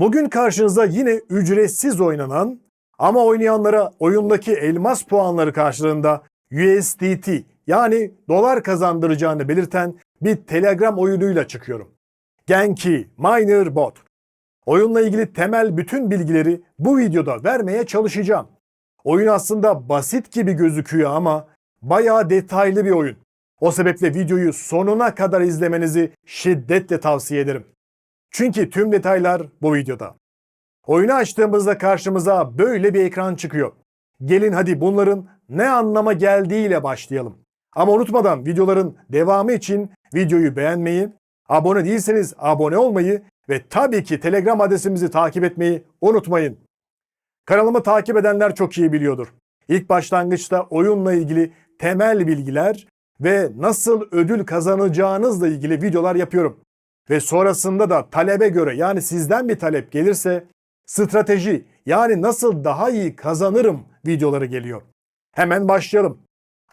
Bugün karşınıza yine ücretsiz oynanan ama oynayanlara oyundaki elmas puanları karşılığında USDT yani dolar kazandıracağını belirten bir Telegram oyunuyla çıkıyorum. Genki Miner Bot. Oyunla ilgili temel bütün bilgileri bu videoda vermeye çalışacağım. Oyun aslında basit gibi gözüküyor ama bayağı detaylı bir oyun. O sebeple videoyu sonuna kadar izlemenizi şiddetle tavsiye ederim. Çünkü tüm detaylar bu videoda. Oyunu açtığımızda karşımıza böyle bir ekran çıkıyor. Gelin hadi bunların ne anlama geldiğiyle başlayalım. Ama unutmadan videoların devamı için videoyu beğenmeyi, abone değilseniz abone olmayı ve tabii ki Telegram adresimizi takip etmeyi unutmayın. Kanalımı takip edenler çok iyi biliyordur. İlk başlangıçta oyunla ilgili temel bilgiler ve nasıl ödül kazanacağınızla ilgili videolar yapıyorum. Ve sonrasında da talebe göre yani sizden bir talep gelirse strateji yani nasıl daha iyi kazanırım videoları geliyor. Hemen başlayalım.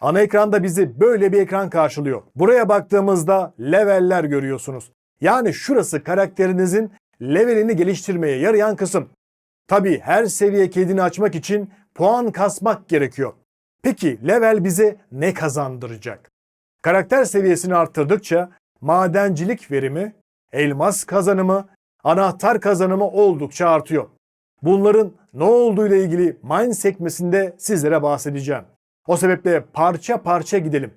Ana ekranda bizi böyle bir ekran karşılıyor. Buraya baktığımızda leveller görüyorsunuz. Yani şurası karakterinizin levelini geliştirmeye yarayan kısım. Tabi her seviye kedini açmak için puan kasmak gerekiyor. Peki level bize ne kazandıracak? Karakter seviyesini arttırdıkça madencilik verimi, elmas kazanımı, anahtar kazanımı oldukça artıyor. Bunların ne olduğu ile ilgili Mine sekmesinde sizlere bahsedeceğim. O sebeple parça parça gidelim.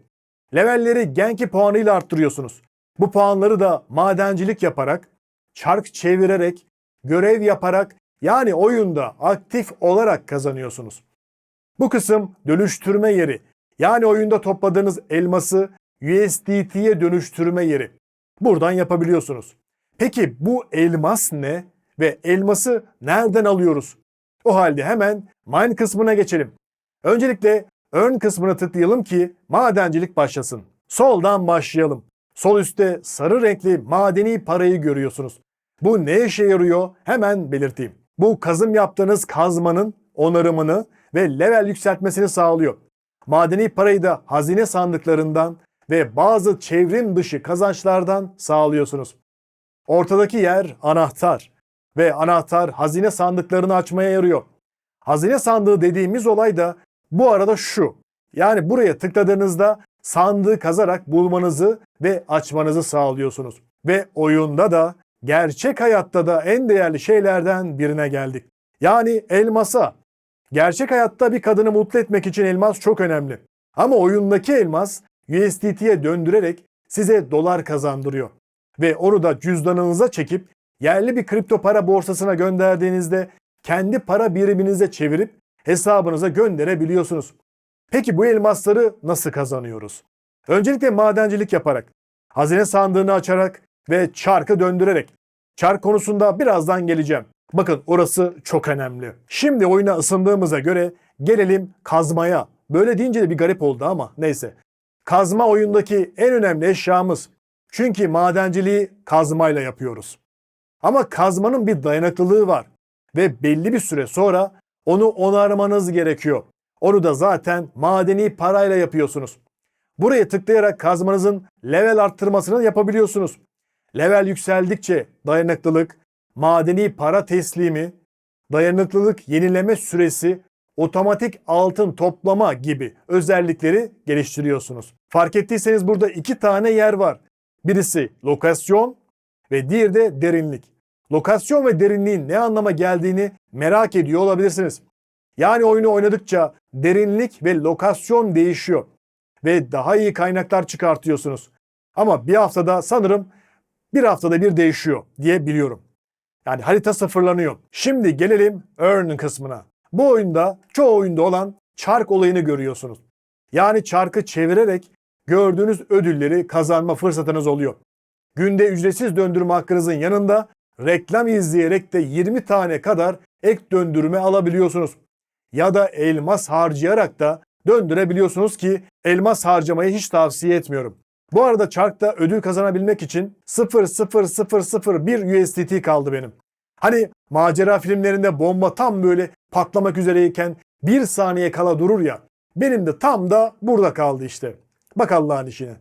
Levelleri Genki puanıyla arttırıyorsunuz. Bu puanları da madencilik yaparak, çark çevirerek, görev yaparak yani oyunda aktif olarak kazanıyorsunuz. Bu kısım dönüştürme yeri. Yani oyunda topladığınız elması USDT'ye dönüştürme yeri. Buradan yapabiliyorsunuz. Peki bu elmas ne ve elması nereden alıyoruz? O halde hemen mine kısmına geçelim. Öncelikle ön kısmına tıklayalım ki madencilik başlasın. Soldan başlayalım. Sol üstte sarı renkli madeni parayı görüyorsunuz. Bu ne işe yarıyor hemen belirteyim. Bu kazım yaptığınız kazmanın onarımını ve level yükseltmesini sağlıyor. Madeni parayı da hazine sandıklarından ve bazı çevrim dışı kazançlardan sağlıyorsunuz. Ortadaki yer anahtar ve anahtar hazine sandıklarını açmaya yarıyor. Hazine sandığı dediğimiz olay da bu arada şu. Yani buraya tıkladığınızda sandığı kazarak bulmanızı ve açmanızı sağlıyorsunuz. Ve oyunda da gerçek hayatta da en değerli şeylerden birine geldik. Yani elmasa. Gerçek hayatta bir kadını mutlu etmek için elmas çok önemli. Ama oyundaki elmas USDT'ye döndürerek size dolar kazandırıyor. Ve onu da cüzdanınıza çekip yerli bir kripto para borsasına gönderdiğinizde kendi para biriminize çevirip hesabınıza gönderebiliyorsunuz. Peki bu elmasları nasıl kazanıyoruz? Öncelikle madencilik yaparak, hazine sandığını açarak ve çarkı döndürerek. Çark konusunda birazdan geleceğim. Bakın orası çok önemli. Şimdi oyuna ısındığımıza göre gelelim kazmaya. Böyle deyince de bir garip oldu ama neyse. Kazma oyundaki en önemli eşyamız. Çünkü madenciliği kazmayla yapıyoruz. Ama kazmanın bir dayanıklılığı var ve belli bir süre sonra onu onarmanız gerekiyor. Onu da zaten madeni parayla yapıyorsunuz. Buraya tıklayarak kazmanızın level arttırmasını yapabiliyorsunuz. Level yükseldikçe dayanıklılık, madeni para teslimi, dayanıklılık yenileme süresi, otomatik altın toplama gibi özellikleri geliştiriyorsunuz. Fark ettiyseniz burada iki tane yer var. Birisi lokasyon ve diğeri de derinlik. Lokasyon ve derinliğin ne anlama geldiğini merak ediyor olabilirsiniz. Yani oyunu oynadıkça derinlik ve lokasyon değişiyor ve daha iyi kaynaklar çıkartıyorsunuz. Ama bir haftada sanırım bir haftada bir değişiyor diye biliyorum. Yani harita sıfırlanıyor. Şimdi gelelim earn kısmına. Bu oyunda çoğu oyunda olan çark olayını görüyorsunuz. Yani çarkı çevirerek gördüğünüz ödülleri kazanma fırsatınız oluyor. Günde ücretsiz döndürme hakkınızın yanında reklam izleyerek de 20 tane kadar ek döndürme alabiliyorsunuz. Ya da elmas harcayarak da döndürebiliyorsunuz ki elmas harcamayı hiç tavsiye etmiyorum. Bu arada çarkta ödül kazanabilmek için 0.0001 USDT kaldı benim. Hani macera filmlerinde bomba tam böyle patlamak üzereyken bir saniye kala durur ya. Benim de tam da burada kaldı işte. Bak Allah'ın işine.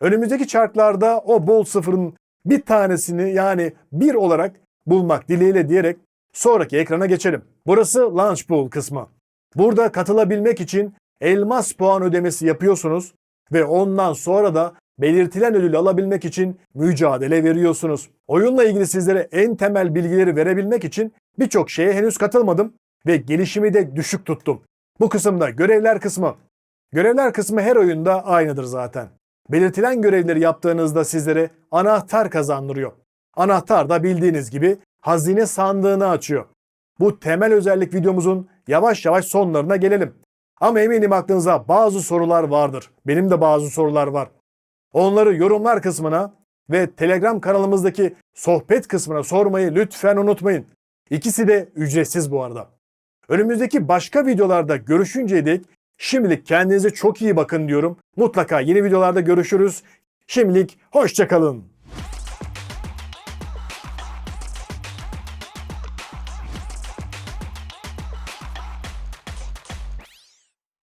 Önümüzdeki çarklarda o bol sıfırın bir tanesini yani bir olarak bulmak dileğiyle diyerek sonraki ekrana geçelim. Burası Launch Pool kısmı. Burada katılabilmek için elmas puan ödemesi yapıyorsunuz ve ondan sonra da belirtilen ödülü alabilmek için mücadele veriyorsunuz. Oyunla ilgili sizlere en temel bilgileri verebilmek için birçok şeye henüz katılmadım ve gelişimi de düşük tuttum. Bu kısımda görevler kısmı. Görevler kısmı her oyunda aynıdır zaten. Belirtilen görevleri yaptığınızda sizlere anahtar kazandırıyor. Anahtar da bildiğiniz gibi hazine sandığını açıyor. Bu temel özellik videomuzun yavaş yavaş sonlarına gelelim. Ama eminim aklınıza bazı sorular vardır. Benim de bazı sorular var. Onları yorumlar kısmına ve Telegram kanalımızdaki sohbet kısmına sormayı lütfen unutmayın. İkisi de ücretsiz bu arada. Önümüzdeki başka videolarda görüşünceye dek şimdilik kendinize çok iyi bakın diyorum. Mutlaka yeni videolarda görüşürüz. Şimdilik hoşçakalın.